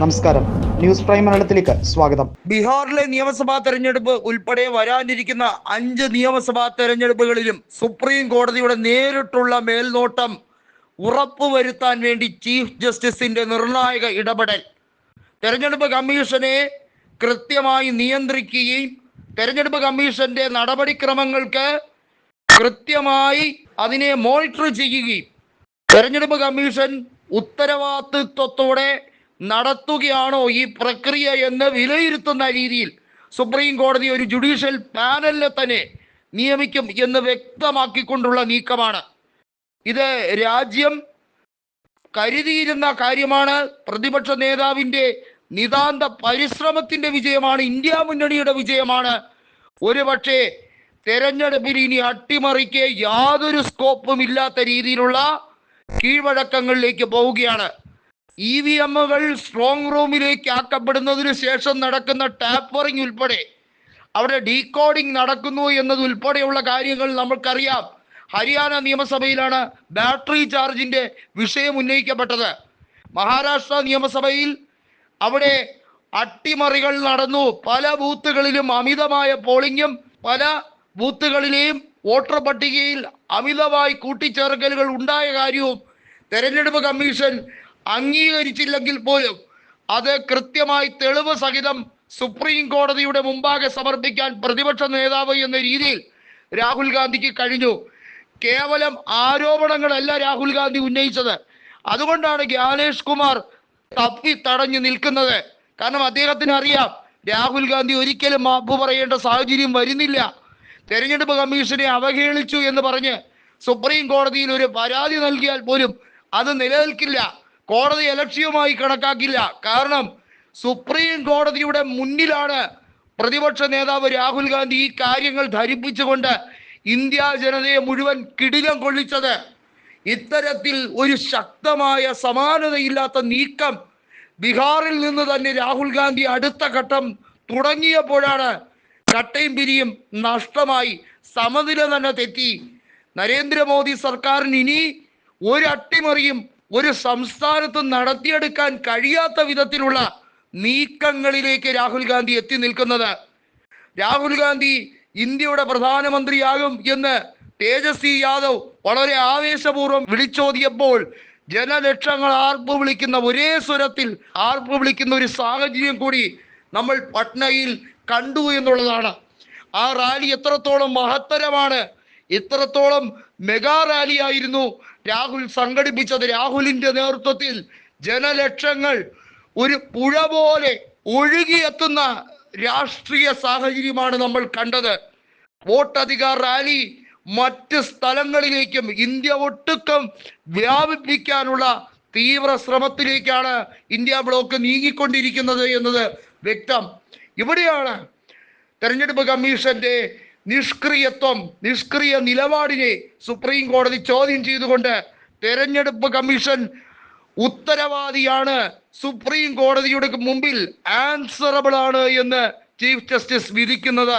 നമസ്കാരം. News prime മലയാളത്തിലേക്ക് സ്വാഗതം. ബീഹാറിലെ നിയമസഭാ തെരഞ്ഞെടുപ്പ് ഉൾപ്പെടെ വരാനിരിക്കുന്ന അഞ്ച് നിയമസഭാ തെരഞ്ഞെടുപ്പുകളിലും സുപ്രീം കോടതിയുടെ നേരിട്ടുള്ള മേൽനോട്ടം ഉറപ്പുവരുത്താൻ വേണ്ടി ചീഫ് ജസ്റ്റിസിന്റെ നിർണായക ഇടപെടൽ. തെരഞ്ഞെടുപ്പ് കമ്മീഷനെ കൃത്യമായി നിയന്ത്രിക്കുകയും തെരഞ്ഞെടുപ്പ് കമ്മീഷന്റെ നടപടിക്രമങ്ങൾക്ക് കൃത്യമായി അതിനെ മോണിറ്റർ ചെയ്യുകയും. തെരഞ്ഞെടുപ്പ് കമ്മീഷൻ ഉത്തരവാദിത്വത്തോടെ നടത്തുകയാണോ ഈ പ്രക്രിയ എന്ന് വിലയിരുത്തുന്ന രീതിയിൽ സുപ്രീം കോടതി ഒരു ജുഡീഷ്യൽ പാനലിനെ തന്നെ നിയമിക്കും എന്ന് വ്യക്തമാക്കിക്കൊണ്ടുള്ള നീക്കമാണ്. ഇത് രാജ്യം കരുതിയിരുന്ന കാര്യമാണ്. പ്രതിപക്ഷ നേതാവിന്റെ നിതാന്ത പരിശ്രമത്തിന്റെ വിജയമാണ്. ഇന്ത്യ മുന്നണിയുടെ വിജയമാണ്. ഒരുപക്ഷെ തെരഞ്ഞെടുപ്പിൽ ഇനി അട്ടിമറിക്ക് യാതൊരു സ്കോപ്പും ഇല്ലാത്ത രീതിയിലുള്ള കീഴ്വഴക്കങ്ങളിലേക്ക് പോവുകയാണ്. ഇ വി എമ്മുകൾ സ്ട്രോങ് റൂമിലേക്ക് ആക്കപ്പെടുന്നതിന് ശേഷം നടക്കുന്ന ടാപ്പറിംഗ് ഉൾപ്പെടെ അവിടെ ഡീകോഡിംഗ് നടക്കുന്നു എന്നത് ഉൾപ്പെടെയുള്ള കാര്യങ്ങൾ നമ്മൾക്കറിയാം. ഹരിയാന നിയമസഭയിലാണ് ബാറ്ററി ചാർജിന്റെ വിഷയം ഉന്നയിക്കപ്പെട്ടത്. മഹാരാഷ്ട്ര നിയമസഭയിൽ അവിടെ അട്ടിമറികൾ നടന്നു. പല ബൂത്തുകളിലും അമിതമായ പോളിംഗും പല ബൂത്തുകളിലെയും വോട്ടർ പട്ടികയിൽ അമിതമായി കൂട്ടിച്ചേർക്കലുകൾ ഉണ്ടായ കാര്യവും തെരഞ്ഞെടുപ്പ് കമ്മീഷൻ അംഗീകരിച്ചില്ലെങ്കിൽ പോലും അത് കൃത്യമായി തെളിവ് സഹിതം സുപ്രീം കോടതിയുടെ മുമ്പാകെ സമർപ്പിക്കാൻ പ്രതിപക്ഷ നേതാവ് എന്ന രീതിയിൽ രാഹുൽ ഗാന്ധിക്ക് കഴിഞ്ഞു. കേവലം ആരോപണങ്ങളല്ല രാഹുൽ ഗാന്ധി ഉന്നയിച്ചത്. അതുകൊണ്ടാണ് ജ്ഞാനേഷ് കുമാർ തപ്പി തടഞ്ഞു നിൽക്കുന്നത്. കാരണം അദ്ദേഹത്തിന് അറിയാം രാഹുൽ ഗാന്ധി ഒരിക്കലും മാപ്പ് പറയേണ്ട സാഹചര്യം വരുന്നില്ല. തെരഞ്ഞെടുപ്പ് കമ്മീഷനെ അവഹേളിച്ചു എന്ന് പറഞ്ഞ് സുപ്രീം കോടതിയിൽ ഒരു പരാതി നൽകിയാൽ പോലും അത് നിലനിൽക്കില്ല. കോടതി അലക്ഷ്യമായി കണക്കാക്കില്ല. കാരണം സുപ്രീം കോടതിയുടെ മുന്നിലാണ് പ്രതിപക്ഷ നേതാവ് രാഹുൽ ഗാന്ധി ഈ കാര്യങ്ങൾ ധരിപ്പിച്ചുകൊണ്ട് ഇന്ത്യ ജനതയെ മുഴുവൻ കിടിലം കൊള്ളിച്ചത്. ഇത്തരത്തിൽ ഒരു ശക്തമായ സമാനതയില്ലാത്ത നീക്കം ബീഹാറിൽ നിന്ന് തന്നെ രാഹുൽ ഗാന്ധി അടുത്ത ഘട്ടം തുടങ്ങിയപ്പോഴാണ് കട്ടയും പിരിയും നഷ്ടമായി സമനില തന്നെ തെറ്റി. നരേന്ദ്രമോദി സർക്കാരിന് ഇനി ഒരു അട്ടിമറിയും ഒരു സംസ്ഥാനത്ത് നടത്തിയെടുക്കാൻ കഴിയാത്ത വിധത്തിലുള്ള നീക്കങ്ങളിലേക്ക് രാഹുൽ ഗാന്ധി എത്തി നിൽക്കുന്നത്. രാഹുൽ ഗാന്ധി ഇന്ത്യയുടെ പ്രധാനമന്ത്രിയാകും എന്ന് തേജസ്വി യാദവ് വളരെ ആവേശപൂർവം വിളിച്ചോതിയപ്പോൾ ജനലക്ഷങ്ങൾ ആർപ്പ് വിളിക്കുന്ന ഒരേ സ്വരത്തിൽ ആർപ്പ് വിളിക്കുന്ന ഒരു സാഹചര്യം കൂടി നമ്മൾ പട്നയിൽ കണ്ടു എന്നുള്ളതാണ്. ആ റാലി എത്രത്തോളം മഹത്തരമാണ് ഇത്രത്തോളം മെഗാ റാലി ആയിരുന്നു രാഹുൽ സംഘടിപ്പിച്ചത് രാഹുലിന്റെ നേതൃത്വത്തിൽ ജനലക്ഷങ്ങൾ ഒരു പുഴ പോലെ ഒഴുകിയെത്തുന്ന രാഷ്ട്രീയ സാഹചര്യമാണ് നമ്മൾ കണ്ടത്. വോട്ടധികാർ റാലി മറ്റ് സ്ഥലങ്ങളിലേക്കും ഇന്ത്യ ഒട്ടുക്കം വ്യാപിപ്പിക്കാനുള്ള തീവ്ര ശ്രമത്തിലേക്കാണ് ഇന്ത്യ ബ്ലോക്ക് നീങ്ങിക്കൊണ്ടിരിക്കുന്നത് എന്നത് വ്യക്തം. ഇവിടെയാണ് തെരഞ്ഞെടുപ്പ് കമ്മീഷന്റെ നിഷ്ക്രിയത്വം നിഷ്ക്രിയ നിലപാടിനെ സുപ്രീം കോടതി ചോദ്യം ചെയ്തുകൊണ്ട് തെരഞ്ഞെടുപ്പ് കമ്മീഷൻ ഉത്തരവാദിയാണ്. സുപ്രീം കോടതിയുടെ മുമ്പിൽ ആൻസറബിൾ ആണ് എന്ന് ചീഫ് ജസ്റ്റിസ് വിധിക്കുന്നത്.